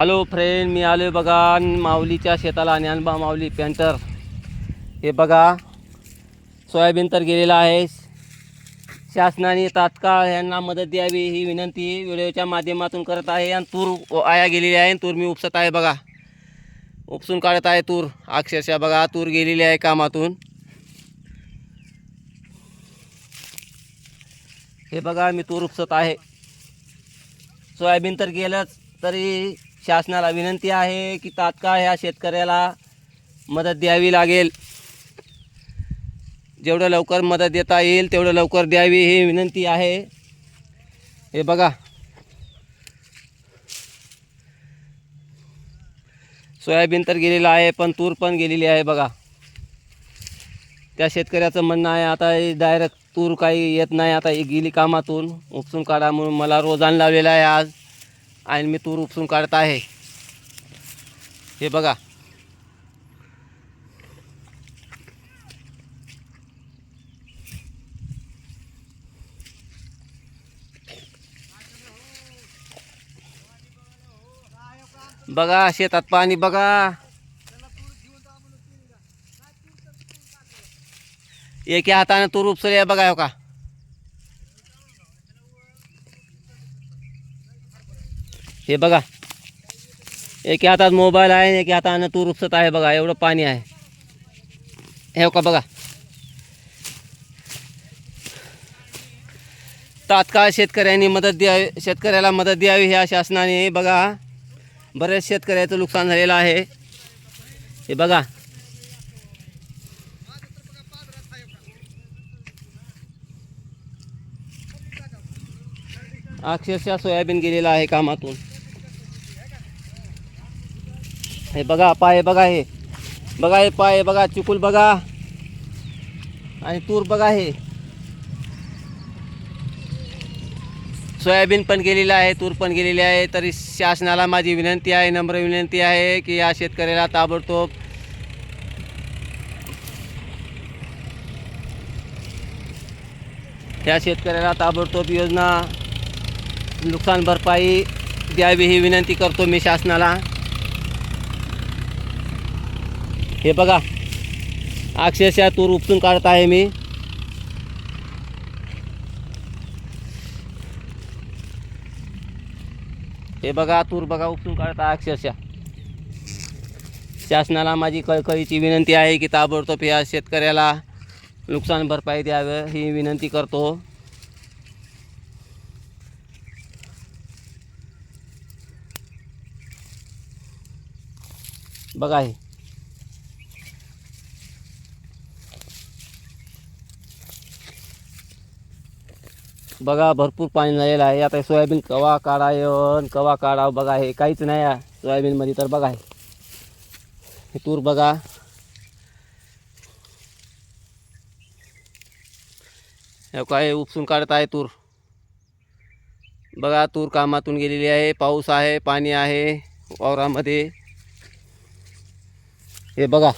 Hello friend मी आलो आहे बघा माऊलीच्या शेताला ज्ञानबा माऊली पेंटर. हे बघा सोयाबीन तर गेलेला आहे शासनाने तात्काळ यांना मदत द्यावी ही विनंती व्हिडिओच्या माध्यमातून करत आहे आणि तूर आया गेलेली आहे आणि तूर मी उपसत आहे बघा. उपसून काढत आहे तूर. अक्षरशः बघा तूर गेलेली आहे कामातून. हे बघा मी तूर उपसत आहे. सोयाबीन तर गेलंच तरी शासनाला विनंती आहे की तात्काळ ह्या शेतकऱ्याला मदत द्यावी लागेल. जेवढं लवकर मदत देता येईल तेवढं लवकर द्यावी ही विनंती आहे. हे बघा. सोयाबीन तर गेलेलं आहे पण तूर पण गेलेली आहे बघा. त्या शेतकऱ्याचं म्हणणं आहे आता डायरेक्ट तूर काही येत नाही आता गेली कामातून. उपसून काढा म्हणून मला रोजान लावलेला आहे आज. आणि मी तूर उपसून काढत आहे. हे बघा. बघा शेतात पाणी बघा. एका हाताने तूर उपसले बघा हो का? हे बघा. एक हातात मोबाईल आहे एक हातानं तूर उपसत आहे बघा एवढं पाणी आहे. हे हो का बघा. तात्काळ शेतकऱ्यांनी मदत द्यावी शेतकऱ्याला मदत द्यावी ह्या शासनाने. बघा बरेच शेतकऱ्याचं नुकसान झालेलं आहे. हे बघा. अक्षरशः सोयाबीन गेलेला आहे कामातून. हे बघा पाय बघा हे. बघा हे पाय बघा चिकूल बघा. आणि तूर बघा हे. सोयाबीन पण गेलेलं आहे तूर पण गेलेली आहे. तरी शासनाला माझी विनंती आहे नम्र विनंती आहे की या शेतकऱ्याला ताबडतोब त्या शेतकऱ्याला ताबडतोब योजना नुकसान भरपाई द्यावी ही विनंती करतो मी शासनाला. हे बघा. अक्षरशः तूर उपसून काढत आहे मी. हे बघा तूर बघा उपसून काढत आहे अक्षरशः. शासनाला माझी कळकळीची विनंती आहे की ताबडतोब या शेतकऱ्याला नुकसान भरपाई द्यावं ही विनंती करतो. बघा हे. बघा भरपूर पाणी झालेलं आहे. आता सोयाबीन कवा काढायन कवा काढावं बघा हे काहीच नाही आहे सोयाबीनमध्ये. तर बघा हे तूर बघा. हे काय उपसून काढत आहे तूर? बघा तूर कामातून गेलेली आहे. पाऊस आहे पाणी आहे वावरामध्ये. हे बघा.